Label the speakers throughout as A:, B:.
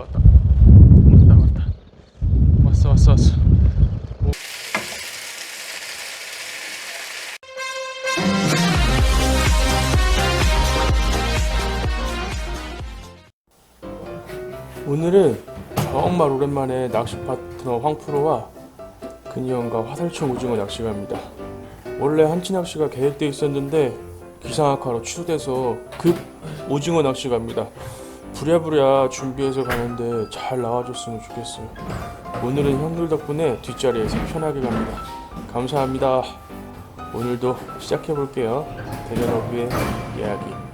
A: 왔다 왔다 왔다 왔어 왔어 왔어 오. 오늘은 정말 오랜만에 낚시 파트너 황프로와 근희형과 화살총 오징어 낚시 갑니다. 원래 한치 낚시가 계획돼 있었는데 기상악화로 취소돼서 급 오징어 낚시 갑니다. 부랴부랴 준비해서 가는데 잘 나와줬으면 좋겠어요. 오늘은 형들 덕분에 뒷자리에서 편하게 갑니다. 감사합니다. 오늘도 시작해 볼게요. 대전어부의 이야기.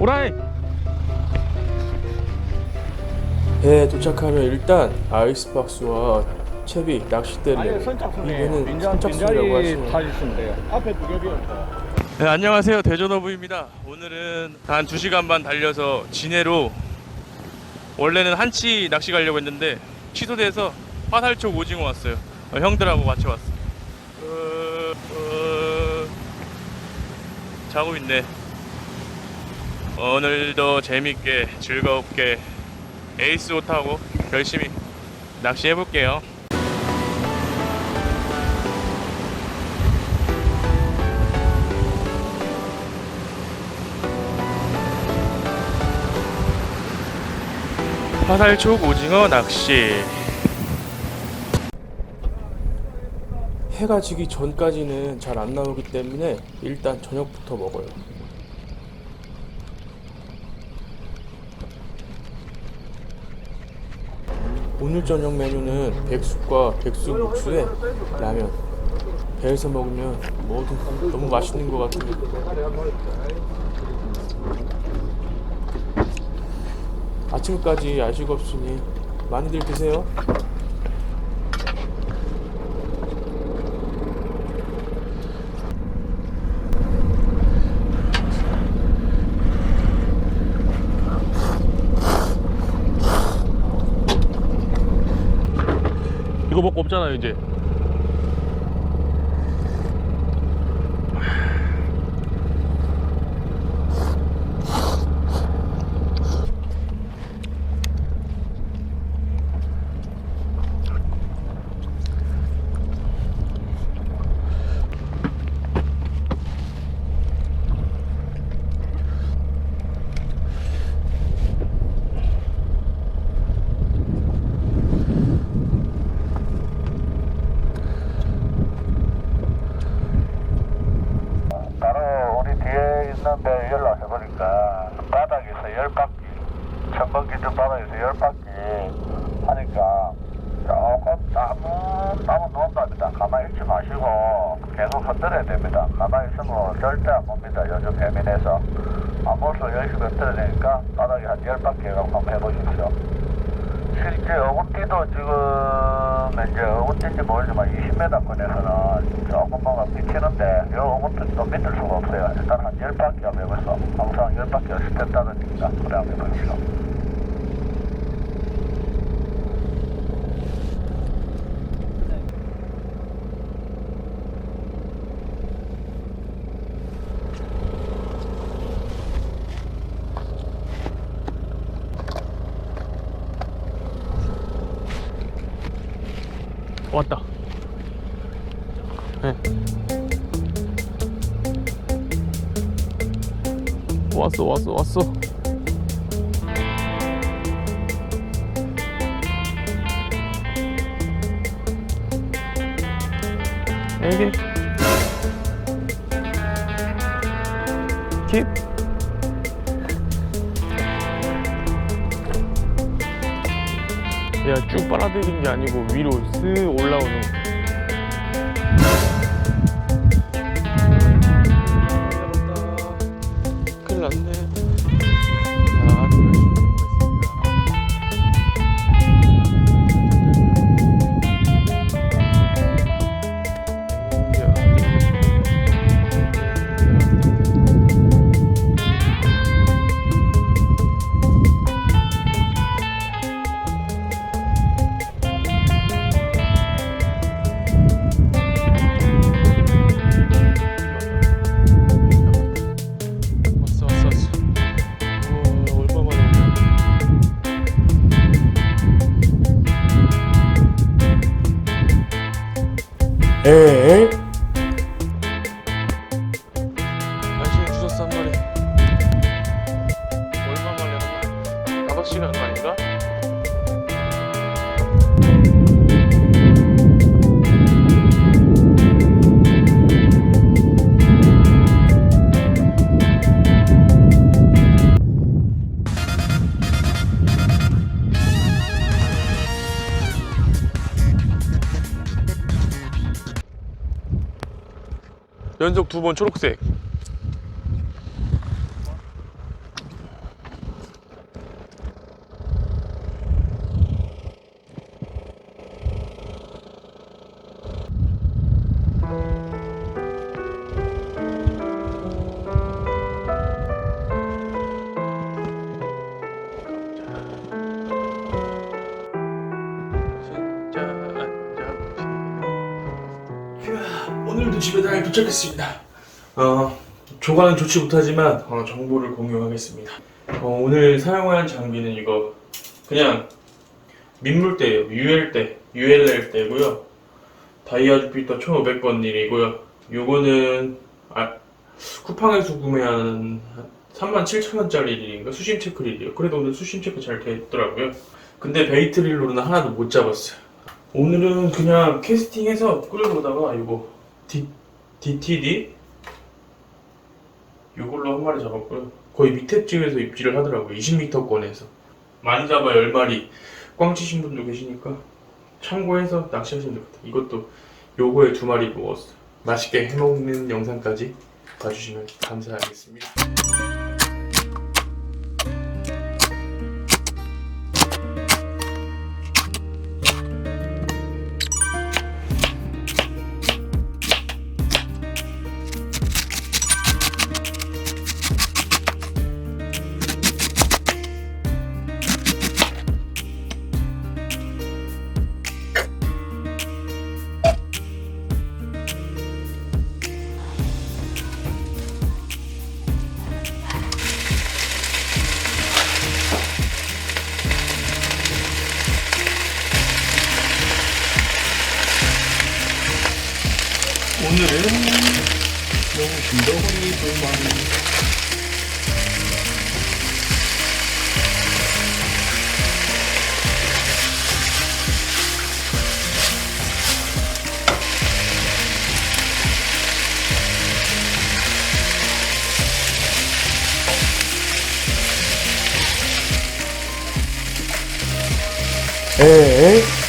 A: 오라이! 배에 도착하면 일단 아이스박스와 채비, 낚싯대를
B: 아니 선착순이에요.
A: 이거는 선착순이라고
B: 빈자리
A: 하시네요.
B: 타주시면 돼요. 앞에 두 개 비었죠.
A: 네, 안녕하세요. 대전어부입니다. 오늘은 한 2시간 반 달려서 진해로 원래는 한치 낚시 가려고 했는데 취소돼서 화살촉 오징어 왔어요. 어, 형들하고 같이 왔어. 어, 어, 자고 있네. 오늘도 재밌게 즐겁게 에이스 옷 타고 열심히 낚시해 볼게요. 화살촉 오징어 낚시 해가 지기 전까지는 잘 안 나오기 때문에 일단 저녁부터 먹어요 오늘 저녁 메뉴는 백숙과 백숙 육수에 라면 배에서 먹으면 뭐든 너무 맛있는 것 같아요 아침까지 야식 없으니 많이들 드세요. 먹고 없잖아요 이제.
C: 바로 우리 뒤에 있는 데 연락해보니까 바닥에서 열 바퀴 천번 기준 바닥에서 열 바퀴 하니까 조금 땀은 땀은 녹답니다 가만히 있지 마시고 계속 흔들어야 됩니다 가만히 있으면 절대 안 봅니다 요즘 안 볼수록 열심히 되니까 바닥에 한 열 바퀴 해갖고 한번 해보십시오 실제 어구띠도 지금 이제 어구띠인지 모르지만 20m권에서는 조금 뭔가 비치는데 요 어구띠 또 믿을 수가 없어요. 일단 한 10바퀴 하면 해봤어. 항상 10바퀴가 스텝 따르니까 그래 한번 해보시죠.
A: 왔다. 네. 왔어 왔어 왔어. 여기. 킵. 그냥 쭉 빨아들인 게 아니고 위로 쓱 올라오는 6시간 거 아닌가? 연속 두 번 초록색 잘 도착했습니다. 어, 조과는 좋지 못하지만 어, 정보를 공유하겠습니다. 어, 오늘 사용할 장비는 이거 그냥 민물대예요. UL대, ULL 대고요. 다이아 주피터 1500번 릴이고요. 요거는 아, 쿠팡에서 구매한 37,000원짜리 릴인가 수심 체크 릴이에요. 그래도 오늘 수심 체크 잘 됐더라고요. 근데 베이트 릴로는 하나도 못 잡았어요. 오늘은 그냥 캐스팅해서 끌어보다가 이거 DTD 이걸로 한 마리 잡았고요. 거의 밑에 쯤에서 입질을 하더라고요. 20m권에서 많이 잡아 10마리 꽝 치신 분도 계시니까 참고해서 낚시하시면 될 것 같아요. 이것도 요거에 두 마리 먹었어요. 맛있게 해먹는 영상까지 봐주시면 감사하겠습니다. 오늘은 긴더구리 불만 에이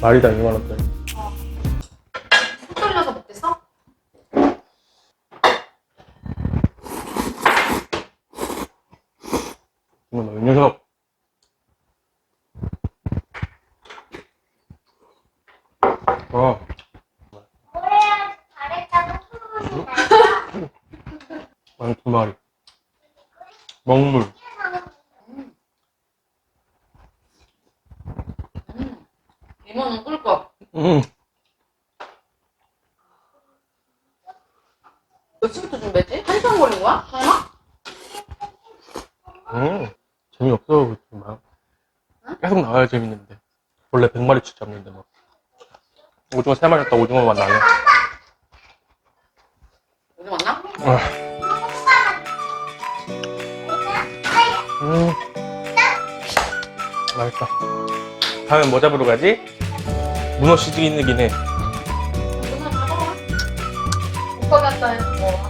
A: 말이다 2만 원짜리.
D: 속 돌려서 먹겠어?
A: 이거 너이 녀석. 어,
E: 그래야 잘했다고 소문이
A: 한두 마리. 먹물.
D: 음. 이모는 꿀꺽.
A: 음.
D: 몇 시부터 준비했지? 한 시간 걸린 거야? 설마?
A: 음. 재미없어, 그렇지만. 계속 나와야 재밌는데. 원래 100마리씩 잡는데, 막. 오징어 3마리 잡다 오징어 맛 나네.
D: 어디 왔나?
A: 음. 맛있다. 다음엔 뭐 잡으러 가지? 문어
D: 가봐. 오빠가 왔다 해서 뭐? 뭐?